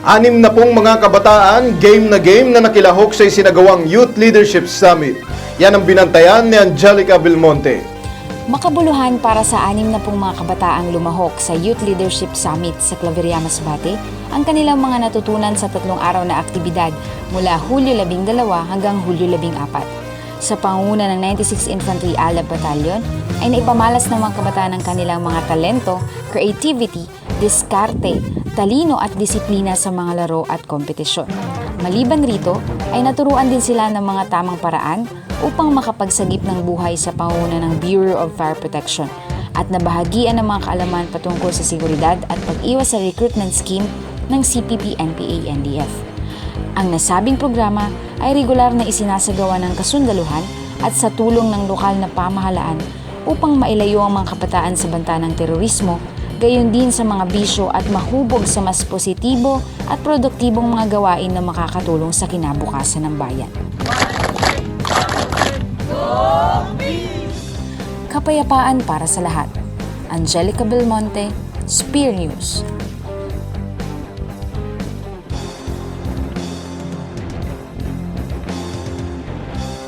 Anim na pong mga kabataan, game na game na nakilahok sa isinagawang Youth Leadership Summit. Yan ang binantayan ni Angelica Belmonte. Makabuluhan para sa anim na pong mga kabataang lumahok sa Youth Leadership Summit sa Claveria Masbate ang kanilang mga natutunan sa tatlong araw na aktibidad mula Hulyo 12 hanggang Hulyo 14. Sa pangunguna ng 96 Infantry Alab Battalion ay naipamalas ng mga kabataan ang kanilang mga talento, creativity, diskarte, talino at disiplina sa mga laro at kompetisyon. Maliban rito, ay naturuan din sila ng mga tamang paraan upang makapagsagip ng buhay sa panguna ng Bureau of Fire Protection at nabahagian ng mga kaalaman patungkol sa seguridad at pag-iwas sa recruitment scheme ng CPP-NPA-NDF. Ang nasabing programa ay regular na isinasagawa ng kasundaluhan at sa tulong ng lokal na pamahalaan upang mailayo ang mga kabataan sa banta ng terorismo, gayon din sa mga bisyo at mahubog sa mas positibo at produktibong mga gawain na makakatulong sa kinabukasan ng bayan. Kapayapaan para sa lahat. Angelica Belmonte, Spear News.